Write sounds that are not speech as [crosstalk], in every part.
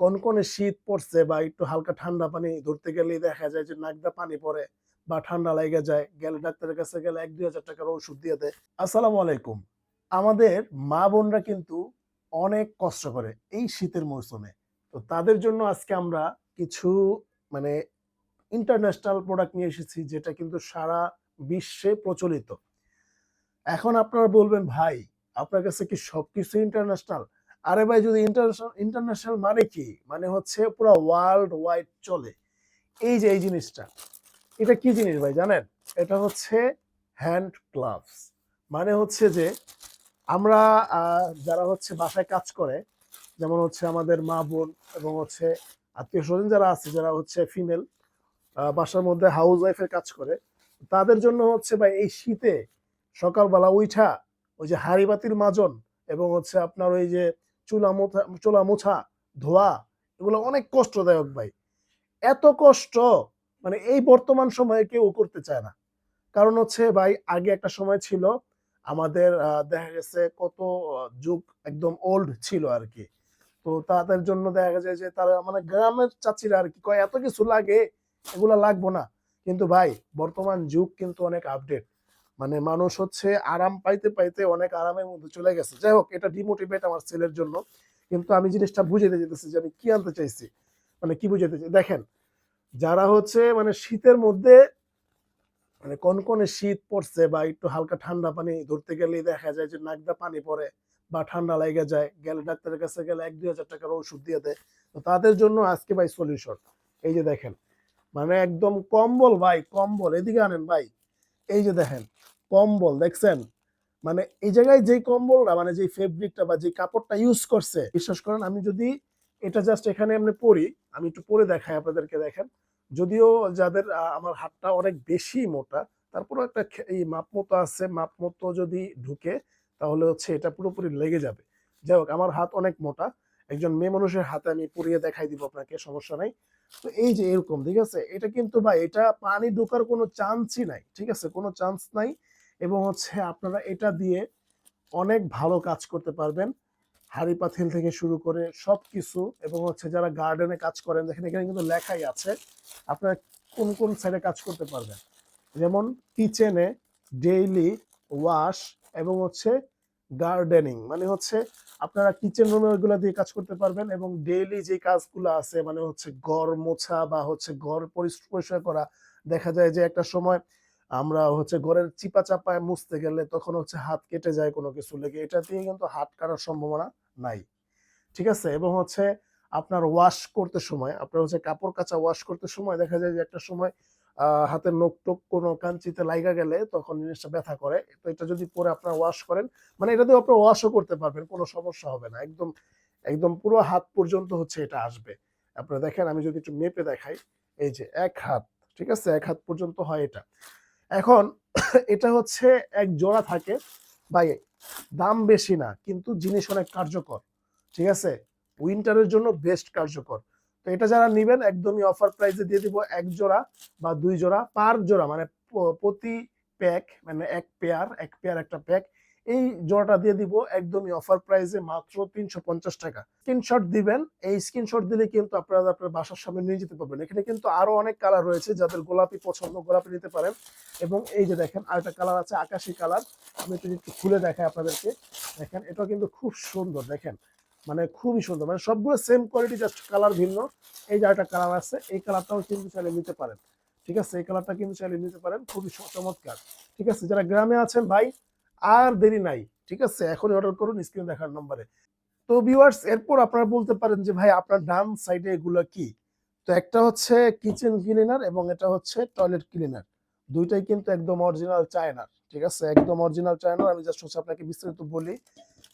কনকনে শীত পড়ছে বা একটু হালকা ঠান্ডা পানি ধরতে গেলেই দেখা যায় যে নাকদা পানি পড়ে বা ঠান্ডা লেগে যায়, গেলে ডাক্তারের কাছে গেলে এক, দুই হাজার টাকার ওষুধ দিয়ে দেয়। আসসালামু আলাইকুম। আমাদের মা বোনরা কিন্তু অনেক কষ্ট করে এই শীতের মৌসুমে। তো তাদের জন্য আজকে আমরা কিছু মানে ইন্টারন্যাশনাল প্রোডাক্ট নিয়ে এসেছি যেটা কিন্তু সারা বিশ্বে প্রচলিত। এখন আপনারা বলবেন, ভাই, আপনার কাছে কি সবকিছু ইন্টারন্যাশনাল আরে ভাই, যদি ইন্টারন্যাশনাল ইন্টারন্যাশনাল মানে কি? মানে হচ্ছে পুরো ওয়ার্ল্ড ওয়াইড চলে। এই যে, এই জিনিসটা, এটা কি জিনিস ভাই জানেন? এটা হচ্ছে হ্যান্ড গ্লাভস মানে হচ্ছে যে, আমরা যারা হচ্ছে বাসায় কাজ করে, যেমন হচ্ছে আমাদের মা বোন এবং হচ্ছে আত্মীয় স্বজন যারা আছে, যারা হচ্ছে ফিমেল বাসার মধ্যে হাউস ওয়াইফের কাজ করে, তাদের জন্য হচ্ছে ভাই এই শীতে সকালবেলা উইঠা ওই যে হাড়ি বাতির মাজন এবং হচ্ছে আপনার ওই যে চুলা মোছা চুলা মোছা ধোয়া, এগুলো অনেক কষ্টদায়ক ভাই। এত কষ্ট মানে এই বর্তমান সময়ে কেউ করতে চায় না। কারণ হচ্ছে ভাই, আগে একটা সময় ছিল, আমাদের দেখা গেছে কত যুগ একদম ওল্ড ছিল আর কি তো তাদের জন্য দেখা যায় যে তারা মানে গ্রামের চাচিরা আর কি কয়, এত কিছু লাগে, এগুলা লাগবো না। কিন্তু ভাই, বর্তমান যুগ কিন্তু অনেক আপডেট মানে মানুষ হচ্ছে আরাম পাইতে পাইতে অনেক আরামের মধ্যে চলে গেছে। যাই হোক, এটা ডিমোটিভেট আমার ছেলের জন্য। কিন্তু আমি জিনিসটা বুঝাতে যেতেছি যে আমি কি আনতে চাইছি। মানে কি বুঝাতে চাই? দেখেন, যারা হচ্ছে মানে শীতের মধ্যে মানে কনকনে শীত পড়ছে বা একটু হালকা ঠান্ডা পানি ধরতে গেলেই দেখা যায় যে নাকদা পানি পড়ে বা ঠান্ডা লেগে যায়, গেলে ডাক্তারের কাছে গেলে এক, দুই হাজার টাকার ওষুধ দিয়ে দেয়। তো তাদের জন্য আজকে ভাই সলিউশন এই যে দেখেন মানে একদম কম্বল ভাই, কম্বল। এদিকে আনেন ভাই। এই যে দেখেন, কম্বল দেখছেন? মানে এই জায়গায় যে কম্বলটা মানে যে ফেব্রিকটা বা যে কাপড়টা ইউজ করছে, বিশ্বাস করেন, আমি যদি এটা জাস্ট এখানে এমনি পরি, আমি একটু পরে দেখাই আপনাদেরকে, দেখেন। যদিও যাদের আমার হাতটা অনেক বেশি মোটা তারপরে একটা এই মাপ মতো আছে, মাপ মতো যদি ঢুকে, তাহলে হচ্ছে এটা পুরোপুরি লেগে যাবে। যাই হোক, আমার হাত অনেক মোটা, একজন মেয়ে মানুষের হাতে আমি পরিয়ে দেখাই দিব আপনাকে, সমস্যা নাই। তো এই যে এরকম, ঠিক আছে? এটা কিন্তু ভাই, এটা পানি ঢোকার কোনো চান্সই নাই, ঠিক আছে? কোনো চান্স নাই। এবং হচ্ছে আপনারা এটা দিয়ে অনেক ভালো কাজ করতে পারবেন। হাড়ি পাথিল থেকে শুরু করে সব কিছু এবং হচ্ছে যারা গার্ডেনে কাজ করেন, দেখেন এখানে কিন্তু লেখাই আছে, আপনারা কোন কোন সাইডে কাজ করতে পারবেন। যেমন কিচেনে ডেইলি ওয়াশ এবং হচ্ছে গার্ডেনিং মানে হচ্ছে আপনারা কিচেন রুমে ওইগুলো দিয়ে কাজ করতে পারবেন এবং ডেইলি যে কাজগুলো আছে মানে হচ্ছে ঘর মোছা বা হচ্ছে ঘর পরিষ্কার করা, দেখা যায় যে একটা সময় আমরা হচ্ছে ঘরের চিপা চাপায় মুছতে গেলে তখন হচ্ছে হাত কেটে যায় কোনো কিছু লেগে, এটা দিয়ে কিন্তু হাত কাটার সম্ভাবনা নাই। ঠিক আছে? এবং হচ্ছে আপনার ওয়াশ করতে সময়, আপনার হচ্ছে কাপড় কাচা ওয়াশ করতে সময় দেখা যায় যে একটা সময় হাতের নখ টোক কোনো কাঞ্চিতে লাইগা গেলে তখন জিনিসটা ব্যথা করে। তো এটা যদি পরে আপনার ওয়াশ করেন মানে এটা দিয়ে আপনার ওয়াশও করতে পারবেন, কোনো সমস্যা হবে না। একদম একদম পুরো হাত পর্যন্ত হচ্ছে এটা আসবে। আপনারা দেখেন, আমি যদি একটু মেপে দেখাই, এই যে এক হাত, ঠিক আছে? এক হাত পর্যন্ত হয় এটা। এখন [coughs] এটা হচ্ছে এক জোড়া থাকে, ভাই, দাম বেশি না, কিন্তু জিনিস অনেক কার্যকর, ঠিক আছে? উইন্টারের জন্য বেস্ট কার্যকর। তো এটা যারা নিবেন, একদমই অফার প্রাইসে দিয়ে দিব এক জোড়া বা দুই জোড়া পার জোড়া মানে প্রতি প্যাক মানে এক পেয়ার এক পেয়ার একটা প্যাক এই জোড়াটা দিয়ে দিব একদমই অফার প্রাইসে মাত্র তিনশো পঞ্চাশ টাকা। স্ক্রিনশট দিবেন, এই স্ক্রিনশট দিলে কিন্তু আপনারা আপনার বাসার সামনে নিয়ে যেতে পারবেন। এখানে কিন্তু আরও অনেক কালার রয়েছে যাদের গোলাপি পছন্দ, গোলাপি নিতে পারেন। এবং এই যে দেখেন, আরেকটা কালার আছে আকাশি কালার আমি একটু খুলে দেখাই আপনাদেরকে। দেখেন এটা কিন্তু খুব সুন্দর, দেখেন। মানে খুবই সুন্দর। মানে সবগুলো সেম কোয়ালিটি জাস্ট কালার ভিন্ন। এই যে একটা কালার আছে, এই কালারটাও কিন্তু চাইলে নিতে পারেন। ঠিক আছে? এই কালারটা কিন্তু চাইলে নিতে পারেন। খুবই চমৎকার। ঠিক আছে? যারা গ্রামে আছেন ভাই, আর দেরি নাই। ঠিক আছে? এখনই অর্ডার করুন স্ক্রিনে দেখার নম্বরে। তো ভিউয়ার্স এরপর আপনারা বলতে পারেন যে, ভাই, আপনার ডান সাইডে এগুলো কি? তো একটা হচ্ছে কিচেন ক্লিনার এবং এটা হচ্ছে টয়লেট ক্লিনার দুইটাই কিন্তু একদম অরিজিনাল চায়নার ঠিক আছে? একদম অরিজিনাল চায়নার আমি জাস্ট হচ্ছে আপনাকে বিস্তারিত বলি।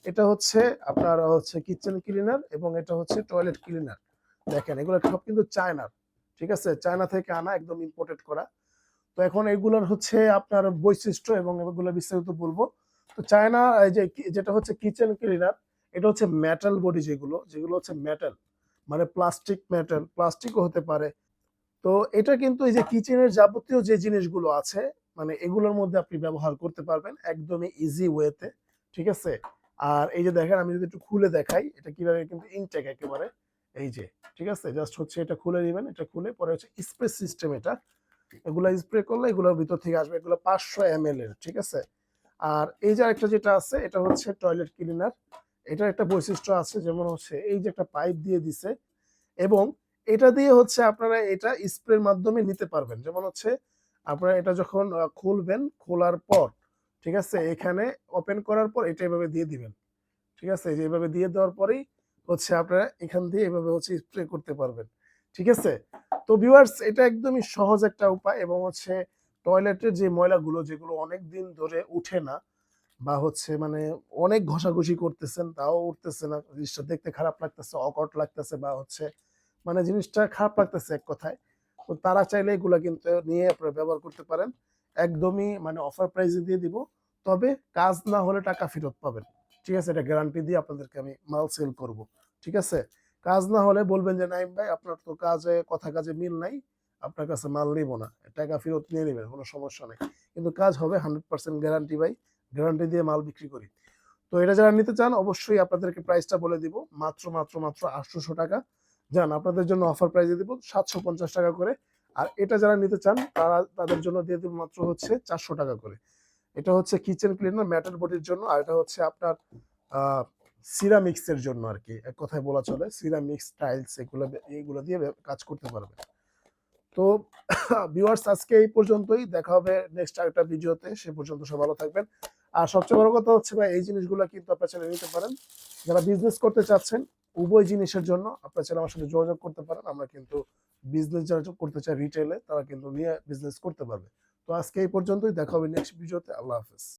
এটা হচ্ছে আপনার হচ্ছে কিচেন ক্লিনার এবং এটা হচ্ছে টয়লেট ক্লিনার দেখেন, এগুলো সব কিন্তু চায়নার ঠিক আছে? চায়না থেকে আনা, একদম ইম্পোর্টেড করা। তো এখন এগুলোর হচ্ছে আপনার বৈশিষ্ট্য এবং এগুলো বিস্তারিত বলব। তো চায়না যে যেটা হচ্ছে কিচেন ক্লিনার এটা হচ্ছে মেটাল বডি যেগুলো যেগুলো হচ্ছে মেটাল মানে প্লাস্টিক মেটাল প্লাস্টিকও হতে পারে। তো এটা কিন্তু এই যে কিচেনের যাবতীয় যে জিনিসগুলো আছে মানে এগুলোর মধ্যে আপনি ব্যবহার করতে পারবেন একদমই ইজি ওয়েতে ঠিক আছে? আর এই যে দেখেন, আমি যদি একটু খুলে দেখাই, এটা কীভাবে কিন্তু ইনটেক একেবারে, এই যে, ঠিক আছে? জাস্ট হচ্ছে এটা খুলে নেবেন, এটা খুলে পরে হচ্ছে স্প্রে সিস্টেম এটা। এগুলো স্প্রে করলে এগুলোর ভিতর থেকে আসবে এগুলো পাঁচশো এম এর, ঠিক আছে? আর এই যে একটা যেটা আছে, এটা হচ্ছে টয়লেট ক্লিনার এটার একটা বৈশিষ্ট্য আছে, যেমন হচ্ছে এই যে একটা পাইপ দিয়ে দিছে এবং এটা দিয়ে হচ্ছে আপনারা এটা স্প্রের মাধ্যমে নিতে পারবেন। যেমন হচ্ছে আপনারা এটা যখন খুলবেন, খোলার পর ঠিক আছে? এখানে ওপেন করার পর এটা এভাবে দিয়ে দিবেন। ঠিক আছে? যে এভাবে দিয়ে দেওয়ার পরেই হচ্ছে আপনারা এখান দিয়ে এভাবে হচ্ছে স্প্রে করতে পারবেন। ঠিক আছে? তো ভিউয়ার্স এটা একদমই সহজ একটা উপায় এবং হচ্ছে টয়লেটের যে ময়লাগুলো, যেগুলো অনেক দিন ধরে উঠে না বা হচ্ছে মানে অনেক ঘষাঘষি করতেছেন, তাও উঠতেছে না, জিনিসটা দেখতে খারাপ লাগতেছে অকট লাগতেছে বা হচ্ছে মানে জিনিসটা খারাপ লাগতেছে এক কথায়। তো তারা চাইলে এগুলা কিন্তু নিয়ে আপনারা ব্যবহার করতে পারেন। একদমই মানে অফার প্রাইসে দিয়ে দিব। তবে কাজ না হলে টাকা ফেরত পাবেন। ঠিক আছে? এটা গ্যারান্টি দিয়ে আপনাদেরকে আমি মাল সেল করব। ঠিক আছে? কাজ না হলে বলবেন যে, নাইম ভাই, আপনার তো কাজে, কথা কাজে মিল নাই। আপনার কাছে মাল নিব না। টাকা ফেরত নিয়ে নেবেন, কোনো সমস্যা নেই। কিন্তু কাজ হবে হান্ড্রেড পার্সেন্ট গ্যারান্টি ভাই। গ্যারান্টি দিয়ে মাল বিক্রি করি। তো এটা যারা নিতে চান, অবশ্যই আপনাদেরকে প্রাইসটা বলে দিব। মাত্র মাত্র মাত্র আটশোশো টাকা। যান, আপনাদের জন্য অফার প্রাইসে দিব। সাতশো পঞ্চাশ টাকা করে আর এটা যারা নিতে চান, তারা তাদের জন্য দিয়ে দিব মাত্র হচ্ছে চারশো টাকা করে। এটা হচ্ছে কিচেন ক্লিনার ম্যাটার বডির জন্য, আর এটা হচ্ছে আপনার সিরামিক্স এর জন্য আর কি। এক কথায় বলা চলে সিরামিক্স টাইলস এগুলো এইগুলো দিয়ে কাজ করতে পারবে তো ভিউয়ার্স আজকে এই পর্যন্তই। দেখা হবে নেক্সট আরেকটা ভিডিওতে। সে পর্যন্ত সব ভালো থাকবেন। আর সবচেয়ে বড় কথা হচ্ছে ভাই, এই জিনিসগুলো কিন্তু আপনার চ্যানেলে নিতে পারেন। যারা বিজনেস করতে চাচ্ছেন, উভয় জিনিসের জন্য আপনার চ্যানেল আমার সাথে যোগাযোগ করতে পারেন। আমরা কিন্তু বিজনেস যারা করতে চায় রিটেলে তারা কিন্তু নিয়ে বিজনেস করতে পারবে। তো আজকে এই পর্যন্তই, দেখা হবে নেক্সট ভিডিওতে আল্লাহ হাফেজ।